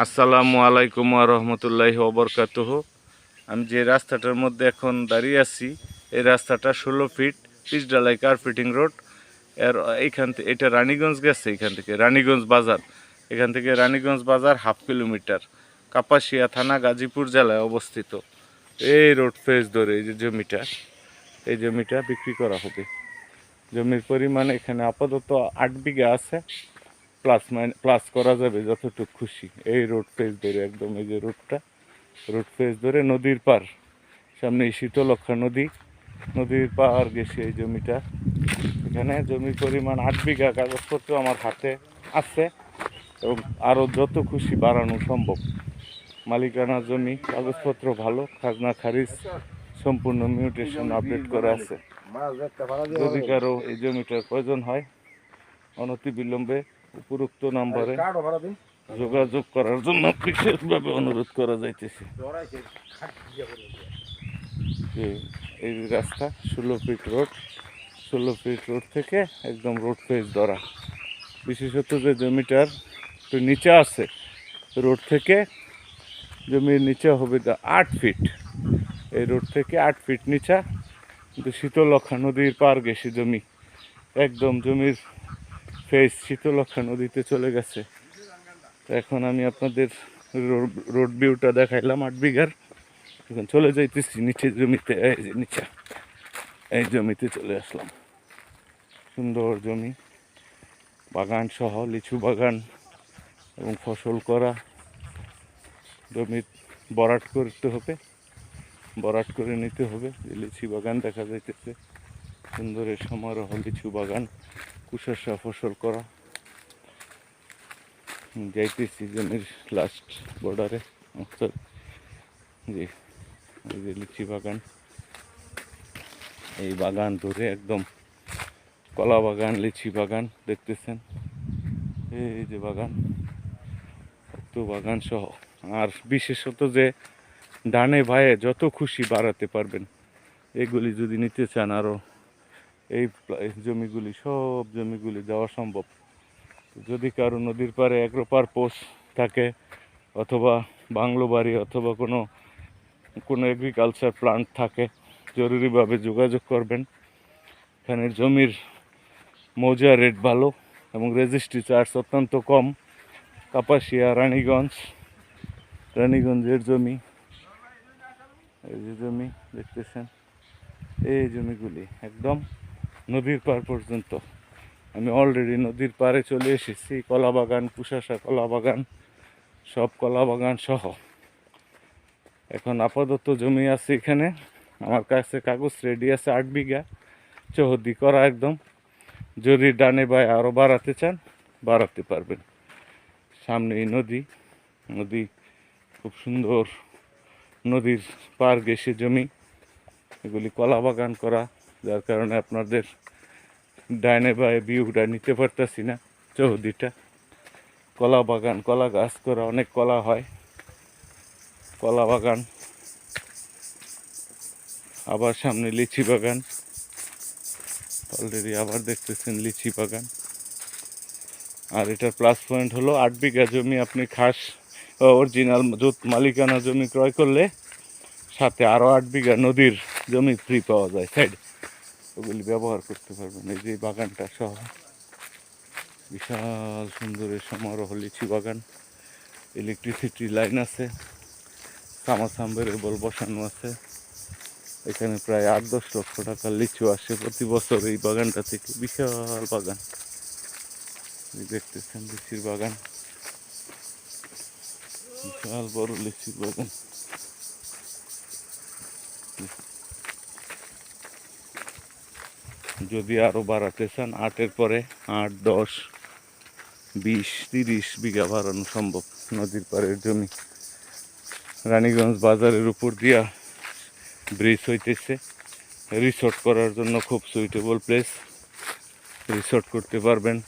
আসসালামু আলাইকুম রহমতুল্লাহ ওবরকাতুহ আমি যে রাস্তাটার মধ্যে এখন দাঁড়িয়ে আছি, এই রাস্তাটা ষোলো ফিট, পিচডালাই কার্পেটিং রোড। এর এইখান থেকে এটা রানীগঞ্জ গেছে এখান থেকে, রানীগঞ্জ বাজার। এখান থেকে রানীগঞ্জ বাজার হাফ কিলোমিটার, কাপাসিয়া থানা, গাজীপুর জেলায় অবস্থিত। এই রোড ফেস ধরে এই যে জমিটা, এই জমিটা বিক্রি করা হবে। জমির পরিমাণ এখানে আপাতত আট বিঘা আছে। প্লাস মাইন প্লাস করা যাবে যতটুকু খুশি। এই রোড ফেস ধরে একদম এই যে রোডটা রোড ফেস ধরে নদীর পার সামনে শীতলক্ষা নদী। নদীর পার গেছে এই জমিটা। এখানে জমির পরিমাণ আট বিঘা কাগজপত্র আমার হাতে আছে এবং আরও যত খুশি বাড়ানো সম্ভব। মালিকানা জমি, কাগজপত্র ভালো, খাজনা, খারিজ, সম্পূর্ণ মিউটেশন আপডেট করা আছে। যদি কারও এই জমিটার প্রয়োজন হয় অনতি বিলম্বে উপরোক্ত নাম্বারে যোগাযোগ করার জন্য বিশেষভাবে অনুরোধ করা যাইতেছে। এই রাস্তা ষোলো ফিট রোড ষোলো ফিট রোড থেকে একদম রোড ফেস ধরা। বিশেষত যে জমিটার একটু নিচে আছে রোড থেকে জমির নিচে হবে দা আট ফিট। এই রোড থেকে আট ফিট নিচা কিন্তু শীতলক্ষা নদীর পার গেছে জমি। একদম জমির ফেস শীতলক্ষা নদীতে চলে গেছে। তো এখন আমি আপনাদের রোড ভিউটা দেখাইলাম আট বিঘার। এখন চলে যাইতেছি নিচে জমিতে, এই যে নিচে, এই জমিতে চলে আসলাম। সুন্দর জমি, বাগান সহ, লিচু বাগান এবং ফসল করা। জমি বরাট করতে হবে, বরাট করে নিতে হবে। লিচু বাগান দেখা যাইতেছে, সুন্দরের সমারোহ লিচু বাগান। কুশাসা ফসল করা। যাইতে জমির লাস্ট বর্ডারে জি, এই যে লিচি বাগান। এই বাগান ধরে একদম কলা বাগান, লিচি বাগান দেখতেছেন। এই যে বাগান, এত বাগান সহ। আর বিশেষত যে ডানে ভাইয়ে যত খুশি বাড়াতে পারবেন, এগুলি যদি নিতে চান আরও এই জমিগুলি, সব জমিগুলি দেওয়া সম্ভব। যদি কারও নদীর পাড়ে এগ্রো পারপোস থাকে, অথবা বাংলো বাড়ি অথবা কোনো কোনো এগ্রিকালচার প্লান্ট থাকে, জরুরিভাবে যোগাযোগ করবেন। এখানে জমির মৌজা রেট ভালো এবং রেজিস্ট্রি চার্জ অত্যন্ত কম। কাপাসিয়া, রানীগঞ্জ, রানীগঞ্জের জমি। এই যে জমি, দেখতেছেন? এই জমিগুলি একদম নদীর পার পর্যন্ত। আমি অলরেডি নদীর পাড়ে চলে এসেছি কলা বাগান কুশাসা কলা বাগান সব কলা বাগান সহ। এখন আপাতত জমি আছে এখানে, আমার কাছে কাগজ রেডি আছে, আট বিঘা। চৌহদ্দি করা একদম। যদি ডানে বায় আরও বাড়াতে চান, বাড়াতে পারবেন। সামনে এই নদী নদী খুব সুন্দর। নদীর পার গেছে জমি। এগুলি কলা বাগান করা। যার কারণে আপনাদের ডাইনে বায়ে ভিউটা নিতে পারতাছি না চৌহদ্দিটা কলা বাগান, কলা গাছ করা, অনেক কলা হয়। কলা বাগান, আবার সামনে লিচি বাগান। অলরেডি আবার দেখতেছেন লিচি বাগান। আর এটার প্লাস পয়েন্ট হলো আট বিঘা জমি আপনি খাস অরিজিনাল মালিকানা জমি ক্রয় করলে সাথে আরও আট বিঘা নদীর জমি ফ্রি পাওয়া যায়। সাইড ওগুলি ব্যবহার করতে পারবেন। এই যে বাগানটা সহ বিশাল সুন্দরের সমারোহ লিচি বাগান। ইলেকট্রিসিটি লাইন আছে সামাসাম্বের বল বসানো আছে। এখানে প্রায় আট দশ লক্ষ টাকার লিচু আসে প্রতি বছর এই বাগানটা থেকে। বিশাল বাগান। দেখতেছেন লিচির বাগান। বিশাল বড় লিচির বাগান। যদি আরও বাড়াতে চান, আটের পরে আট, দশ, বিশ, তিরিশ বিঘা বাড়ানো সম্ভব। নদীর পাড়ের জমি। রানীগঞ্জ বাজারের উপর দিয়া ব্রিজ হইতেছে। রিসোর্ট করার জন্য খুব সুইটেবল প্লেস রিসোর্ট করতে পারবেন।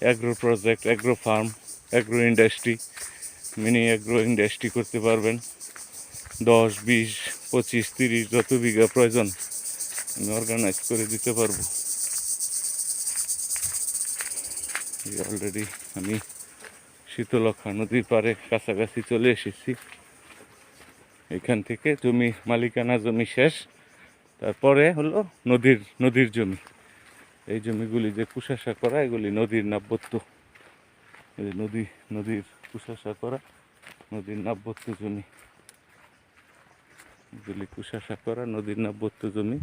Agro project agro farm agro industry mini agro industry করতে পারবেন। দশ, বিশ, পঁচিশ, তিরিশ যত বিঘা প্রয়োজন। আমি অর্গানাইজ করে দিতে পারব। অলরেডি আমি শীতলক্ষা নদীর পাড়ে কাছাকাছি চলে এসেছি। এখান থেকে জমি, মালিকানা জমি শেষ। তারপরে হলো নদীর নদীর জমি। এই জমিগুলি যে কুশাসা করা, এগুলি নদীর নাব্যত্ব। এই নদী, নদীর কুশাসা করা, নদীর নাব্যত্ব জমি। এগুলি কুশাসা করা, নদীর নাব্যত্ব জমি।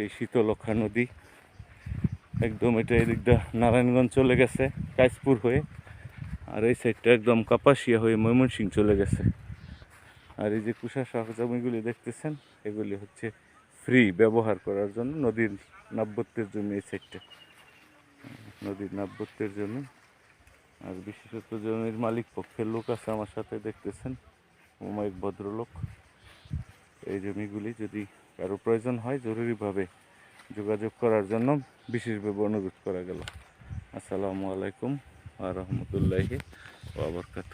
সেই শীতলক্ষা নদী। একদম এটা এদিকটা নারায়ণগঞ্জ চলে গেছে কাইজপুর হয়ে। আর এই সাইডটা একদম কাপাসিয়া হয়ে ময়মনসিং চলে গেছে। আর এই যে কুশাসা জমিগুলি দেখতেছেন, এগুলি হচ্ছে ফ্রি ব্যবহার করার জন্য নদীর নাব্যত্বের জমি এই সাইডটা নদীর নাব্যত্বের জমি। আর বিশেষত জমির মালিক পক্ষের লোক আছে আমার সাথে, দেখতেছেন। অমায়িক ভদ্রলোক। এই জমিগুলি যদি কারও প্রয়োজন হয়, জরুরিভাবে যোগাযোগ করার জন্য বিশেষভাবে অনুরোধ করা গেল। আসসালামু আলাইকুম আ রহমতুল্লাহি ওবরকাত